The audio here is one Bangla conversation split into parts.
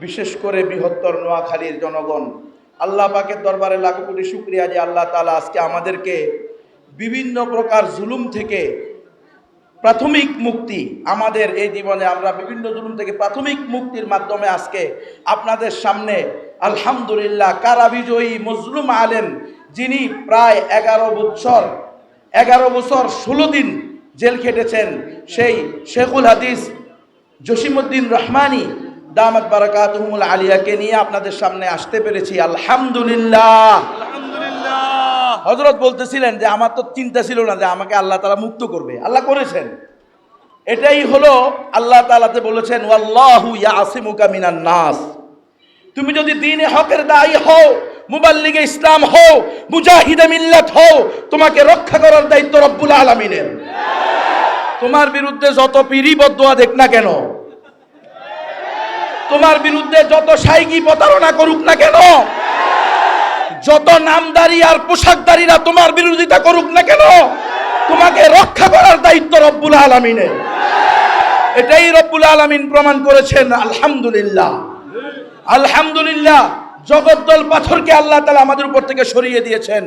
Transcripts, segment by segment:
বিশেষ করে বৃহত্তর নোয়াখালীর জনগণ। আল্লাহ পাকের দরবারে লাখো কোটি শুক্রিয়া যে আল্লাহ তালা আজকে আমাদেরকে বিভিন্ন প্রকার জুলুম থেকে প্রাথমিক মুক্তি আমাদের এই জীবনে আমরা বিভিন্ন জুলুম থেকে প্রাথমিক মুক্তির মাধ্যমে আজকে আপনাদের সামনে আলহামদুলিল্লাহ কারা বিজয়ী মজলুম আলেম যিনি প্রায় এগারো বছর এগারো বছর ষোলো দিন জেল খেটেছেন, সেই শেখুল হাদিস জসিমুদ্দিন রহমানি দামাত বারাকাতুহুমুল আলিয়াকে নিয়ে আপনাদের সামনে আসতে পেরেছি। আলহামদুলিল্লাহ। হজরত বলতেছিলেন যে আমার তো চিন্তা ছিল না যে আমাকে আল্লাহ তালা মুক্ত করবে। আল্লাহ করেছেন। এটাই হলো আল্লাহ তালাতে বলেছেন ওয়াল্লাহু ইয়াসিমুকা মিনান নাস। তুমি যদি দিনে হকের দায়ী হও মুবাল্লিগে ইসলাম হও মুজাহিদে মিল্লাত হও তোমাকে রক্ষা করার দায়িত্ব রব্বুল আলামিনের। তোমার বিরুদ্ধে যত পিড়ি বদুয়া দেখ না কেন তোমার বিরুদ্ধে যত সাইগি প্রতারণা করুক না কেন, যত নামদারি আর পোশাকদারিরা তোমার বিরোধিতা করুক না কেন, তোমাকে রক্ষা করার দায়িত্ব রব্বুল আলমিনের। এটাই রব্বুল আলমিন প্রমাণ করেছেন, আলহামদুলিল্লাহ। আলহামদুলিল্লাহ জগদ্দল পাথরকে আল্লাহ তালা আমাদের উপর থেকে সরিয়ে দিয়েছেন।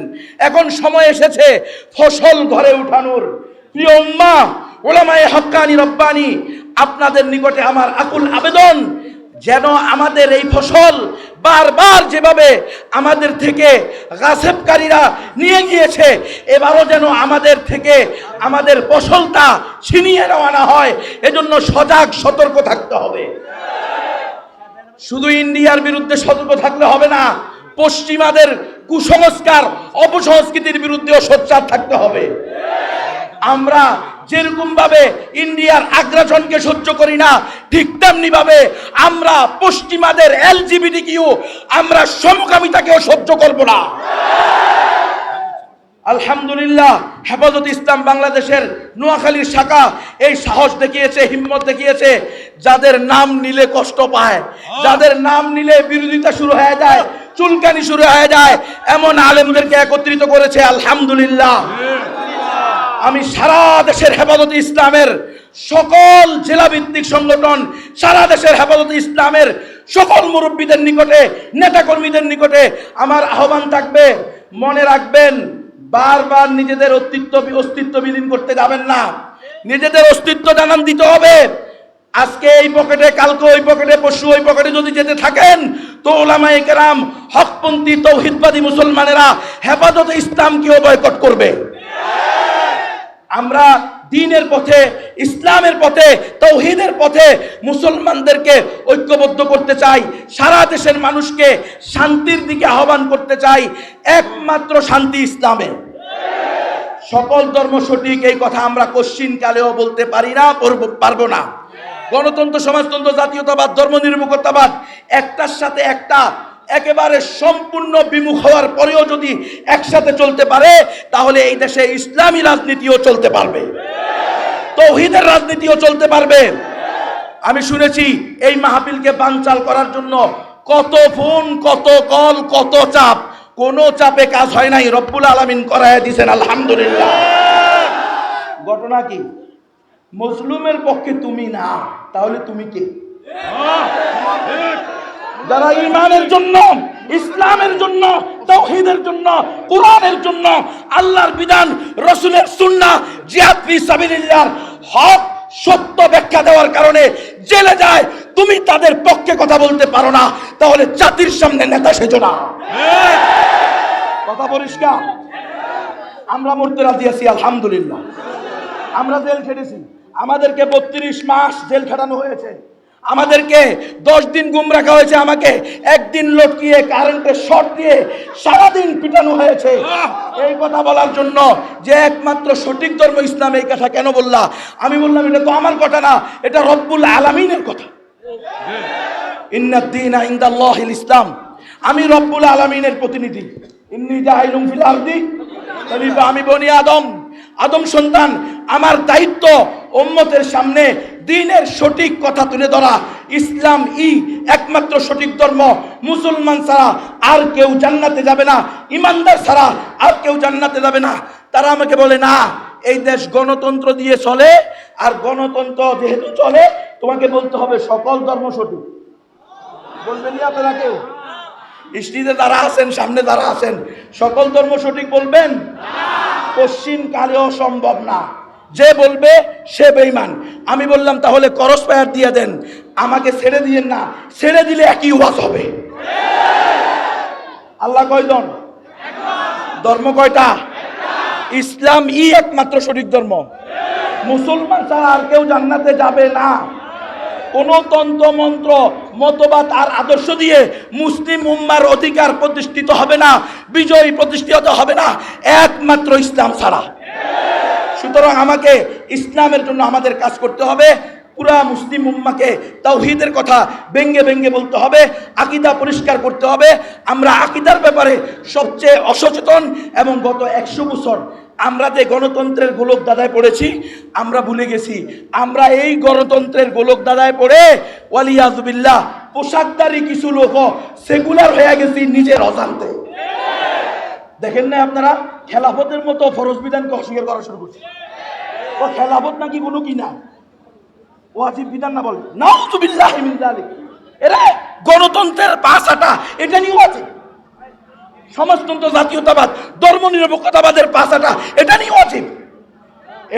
এখন সময় এসেছে ফসল ঘরে উঠানোর। প্রিয় উম্মা ওলামায়ে হক্কানি রব্বানি, আপনাদের নিকটে আমার আকুল আবেদন। যেন আমাদের এই ফসল বারবার যেভাবে আমাদের থেকে গাছেবকারীরা নিয়ে গিয়েছে, এবারও যেন আমাদের থেকে আমাদের ফসলটা ছিনিয়ে নেওয়া না হয়। এজন্য সজাগ সতর্ক থাকতে হবে। শুধু ইন্ডিয়ার বিরুদ্ধে সতর্ক থাকলে হবে না, পশ্চিমাদের কুসংস্কার, অপসংস্কৃতির বিরুদ্ধেও সোচ্চার থাকতে হবে। আমরা যেরকম ভাবে ইন্ডিয়ার আগ্রাসনকে সহ্য করি না, ঠিক তেমনি ভাবে আমরা পশ্চিমাদের এলজিবিটি কিউ আমরা সমকামিতাকেও সহ্য করব না। আলহামদুলিল্লাহ, হেফাজত ইসলাম বাংলাদেশের নোয়াখালীর শাখা এই সাহস দেখিয়েছে, হিম্মত দেখিয়েছে, যাদের নাম নিলে কষ্ট পায়, যাদের নাম নিলে বিরোধিতা শুরু হয়ে যায়, চুলকানি শুরু হয়ে যায়, এমন আলেমদেরকে একত্রিত করেছে, আলহামদুলিল্লাহ। আমি সারা দেশের হেফাজত ইসলামের সকল জেলা ভিত্তিক সংগঠন, সারা দেশের হেফাজত ইসলামের সকল মুরব্বীদের নিকটে, নেতাকর্মীদের নিকটে আমার আহ্বান থাকবে, মনে রাখবেন, বারবার নিজেদের অস্তিত্ব অস্তিত্ব বিলীন করতে যাবেন না। নিজেদের অস্তিত্ব জানান দিতে হবে। আজকে এই পকেটে, কালকে ওই পকেটে পশু ওই পকেটে যদি যেতে থাকেন, তো কেরাম, হকপন্থী, তৌহিদবাদী মুসলমানেরা হেফাজতে ইসলামকেও বয়কট করবে। আমরা দিনের পথে, ইসলামের পথে, তৌহিদের পথে মুসলমানদেরকে ঐক্যবদ্ধ করতে চাই, সারা দেশের মানুষকে শান্তির দিকে আহ্বান করতে চাই, একমাত্র শান্তি ইসলামে সকল ধর্ম সঠিক, এই কথা আমরা কালেও বলতে পারি না পরব- পারব না। গণতন্ত্র, সমাজতন্ত্র, জাতীয়তাবাদ, ধর্ম নির্মুখতাবাদ একটার সাথে একটা একেবারে সম্পূর্ণ বিমুখ হওয়ার পরেও যদি একসাথে চলতে পারে, তাহলে এই দেশে ইসলামী রাজনীতিও চলতে পারবে। তৌহিদের রাজনীতিও চলতে পারবে। আমি শুনেছি এই মাহফিলকে বানচাল করার জন্য কত ফোন, কত কল, কত চাপ। কোনো চাপে কাজ হয় নাই, রব্বুল আলমিন করায় দিয়েছেন আলহামদুলিল্লাহ। ঘটনা কি? মজলুমের পক্ষে তুমি না, তাহলে তুমি কে? যারা ইমানের জন্য, ইসলামের জন্য, তৌহিদের জন্য, কোরআনের জন্য আল্লাহর বিধান, রসুলের সুন্না জিহাদ ফি হক, সত্য ব্যাখ্যা দেওয়ার কারণে জেলে যায়, তুমি তাদের পক্ষে কথা বলতে পারো না, তাহলে জাতির সামনে নেতা সেজো না। কথা পরিষ্কার? আমরা মরতে রাজি আছি, আলহামদুলিল্লাহ। আমরা জেল খেটেছি। আমাদেরকে বত্রিশ মাস জেল খাটানো হয়েছে। আমাদেরকে দশ দিন গুম রাখা হয়েছে, আমাকে একদিন লটকিয়ে কারেন্টের শর্ট দিয়ে সারাদিন পিটানো হয়েছে। এই কথা বলার জন্য যে একমাত্র সঠিক ধর্ম ইসলাম এই কথা কেন বললা? আমি বললাম, এটা তো আমার কথা না, এটা রব্বুল আলামিনের কথা। ইন্নাদ্দিন ইনদাল্লাহিল ইসলাম। আমি রব্বুল আলামিনের প্রতিনিধি। ইন্নি জাহিলুম ফিল আরদি। আমি বনি আদম। আদম সন্তান, আমার দায়িত্ব উম্মতের সামনে দিনের সঠিক কথা তুলে ধরা। ইসলাম ই একমাত্র সঠিক ধর্ম। মুসলমান ছাড়া আর কেউ জান্নাতে যাবে না। ইমানদার ছাড়া আর কেউ জান্নাতে যাবে না। তারা আমাকে বলে, না, এই দেশ গণতন্ত্র দিয়ে চলে, আর গণতন্ত্র যেহেতু চলে, তোমাকে বলতে হবে সকল ধর্ম সঠিক। বলবেন আপনারা কেউ? স্ত্রীতে যারা আছেন, সামনে যারা আছেন, সকল ধর্ম সঠিক বলবেন? পশ্চিম কালেও সম্ভব না। যে বলবে সে বেইমান আমি বললাম, তাহলে করস পায়ার দিয়ে দেন। আমাকে ছেড়ে দিয়েন না। ছেড়ে দিলে একই ওয়াজ হবে। আল্লাহ কয়জন ধর্ম কয়টা? ইসলাম ই একমাত্র সঠিক ধর্ম। মুসলমান ছাড়া আর কেউ জান্নাতে যাবে না। কোন তন্ত্র, মন্ত্র, মতবাদ আর আদর্শ দিয়ে মুসলিম উম্মার অধিকার প্রতিষ্ঠিত হবে না, বিজয়ী প্রতিষ্ঠিত হবে না। একমাত্র ইসলাম ছাড়া। সুতরাং আমাকে ইসলামের জন্য আমাদের কাজ করতে হবে। পুরা মুসলিম উম্মাকে তাওহীদের কথা ব্যঙ্গে ব্যঙ্গে বলতে হবে, আকিদা পরিষ্কার করতে হবে। আমরা আকিদার ব্যাপারে সবচেয়ে অসচেতন এবং গত একশো বছর আমরা যে গণতন্ত্রের গোলক দাদায় পড়েছি, আমরা ভুলে গেছি। আমরা এই গণতন্ত্রের গোলক দাদায় পড়ে ওয়ালিয়াজুবিল্লাহ পোশাকদারি কিছু লোক সেকুলার হয়ে গেছি নিজের অজান্তে। দেখেন না আপনারা, খেলাফতের মতো ফরজ বিধানকে অস্বীকার করা শুরু করছে। ও নাকি কোনো কি না ওয়াজিব বিধান না বলে। যালিক। এরা, গণতন্ত্রের পাশাটা, এটা আছে। সমাজতন্ত্র, জাতীয়তাবাদ ধর্ম নিরপেক্ষতাবাদের পাশাটা, এটা আছে।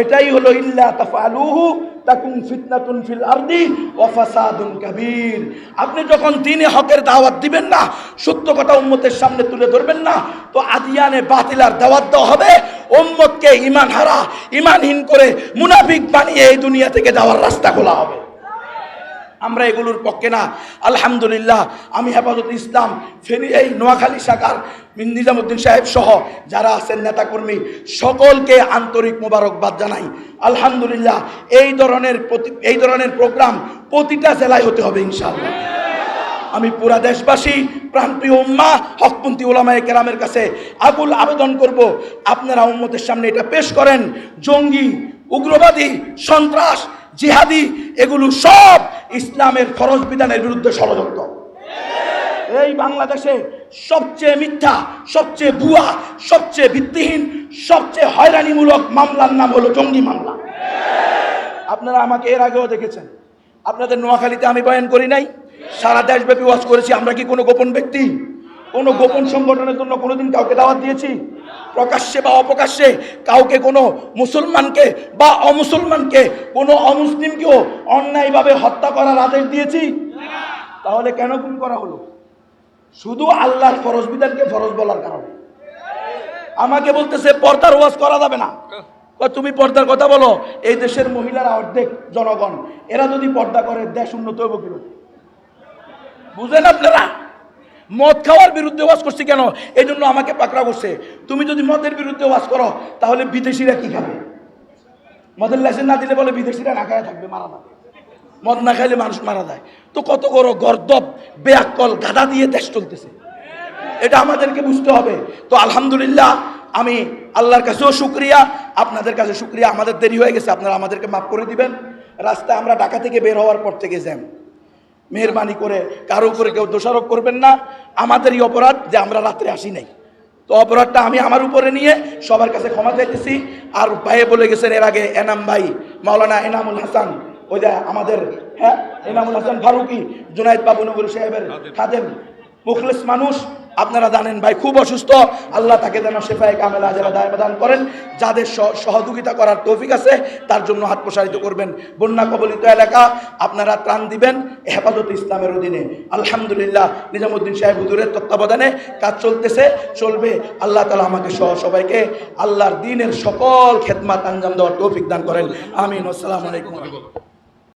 এটাই হলো ইল্লা তাফালুহু তাকুন ফিতনাতুন ফিল আরদি ওয়া ফাসাদুন কাবীর। আপনি যখন দিনে হকের দাওয়াত দিবেন না, সত্য কথা উম্মতের সামনে তুলে ধরবেন না, তো আদিয়ানে বাতিলার দাওয়াত দেওয়া হবে। উম্মতকে ঈমান হারা, ঈমানহীন করে মুনাফিক বানিয়ে এই দুনিয়া থেকে যাওয়ার রাস্তা খোলা হবে। আমরা এগুলোর পক্ষে না। আলহামদুলিল্লাহ, আমি হেফাজত ইসলাম, ফেনী, এই নোয়াখালী শাখার নিজামুদ্দিন সাহেব সহ যারা আছেন নেতাকর্মী, সকলকে আন্তরিক মোবারকবাদ জানাই। আলহামদুলিল্লাহ, এই ধরনের এই ধরনের প্রোগ্রাম প্রতিটা জেলায় হতে হবে ইনশাআল্লাহ। আমি পুরা দেশবাসী, প্রাণপ্রিয় উম্মা, হকপন্থী ওলামায়ে কেরামের কাছে আকুল আবেদন করব। আপনারা উম্মতের সামনে এটা পেশ করেন। জঙ্গি, উগ্রবাদী, সন্ত্রাস, জিহাদি, এগুলো সব ইসলামের ফরজ বিধানের বিরুদ্ধে ষড়যন্ত্র। এই বাংলাদেশে সবচেয়ে মিথ্যা, সবচেয়ে ভুয়া, সবচেয়ে ভিত্তিহীন, সবচেয়ে হয়রানিমূলক মামলার নাম হলো জঙ্গি মামলা। আপনারা আমাকে এর আগেও দেখেছেন। আপনাদের নোয়াখালীতে আমি বয়ান করি নাই। সারা দেশব্যাপী ওয়াজ করেছি, আমরা কি কোনো গোপন ব্যক্তি? কোনো গোপন সংগঠনের জন্য কোনোদিন কাউকে দাওয়াত দিয়েছি? প্রকাশ্যে বা অপ্রকাশ্যে কাউকে, কোনো মুসলমানকে বা অমুসলমানকে, কোনো অমুসলিমকেও অন্যায়ভাবে হত্যা করার আদেশ দিয়েছি? তাহলে কেন গুম করা হলো? শুধু আল্লাহর ফরজ বিধানকে ফরজ বলার কারণে। আমাকে বলতেছে, পর্দার ওয়াজ করা যাবে না। তুমি পর্দার কথা বলো, এই দেশের মহিলারা অর্ধেক জনগণ, এরা যদি পর্দা করে, দেশ উন্নত হইব কি বুঝেন আপনারা? মদ খাওয়ার বিরুদ্ধে ওয়াজ করছি কেন? এই জন্য আমাকে পাকড়া করছে। তুমি যদি মদের বিরুদ্ধে ওয়াজ করো, তাহলে বিদেশিরা কি খাবে? মদের লাইসেন্স না দিলে বলে বিদেশিরা না খায়, থাকবে মারা যাবে মদ না খাইলে মানুষ মারা যায়। তো কত বড় গর্দব, বেয়াক্কল গাদা দিয়ে দেশ চলতেছে। এটা আমাদেরকে বুঝতে হবে। তো আলহামদুলিল্লাহ, আমি আল্লাহর কাছেও শুক্রিয়া, আপনাদের কাছে শুক্রিয়া। আমাদের দেরি হয়ে গেছে, আপনারা আমাদেরকে মাফ করে দিবেন। রাস্তায় আমরা ঢাকা থেকে বের হওয়ার পর থেকে জ্যাম। মেহরবানি করে কারও উপরে কেউ দোষারোপ করবেন না। আমাদেরই অপরাধ যে আমরা রাত্রে আসি নাই। তো অপরাধটা আমি আমার উপরে নিয়ে সবার কাছে ক্ষমা চাইতেছি। আর ভাইয়ে বলে গেছেন এর আগে এনাম ভাই, মাওলানা এনামুল হাসান, ওই যে আমাদের হ্যাঁ? এনামুল হাসান ফারুকি, জুনাইদ বাবু নগর সাহেবের খাদেম, মুখলেস মানুষ আপনারা জানেন ভাই, খুব অসুস্থ। আল্লাহ তাকে যেন শেফায় কামেলা যারা দায় দান করেন। যাদের সহযোগিতা করার তৌফিক আছে, তার জন্য হাত প্রসারিত করবেন। বন্যা কবলিত এলাকা, আপনারা ত্রাণ দিবেন হেফাজত ইসলামের অধীনে। আলহামদুলিল্লাহ, নিজামুদ্দিন সাহেব হুজুরের তত্ত্বাবধানে কাজ চলতেছে, চলবে। আল্লাহ তালা আমাকে সহ সবাইকে আল্লাহর দিনের সকল খেদমাত আঞ্জাম দেওয়ার তৌফিক দান করেন। আমিন। আসসালামু আলাইকুম।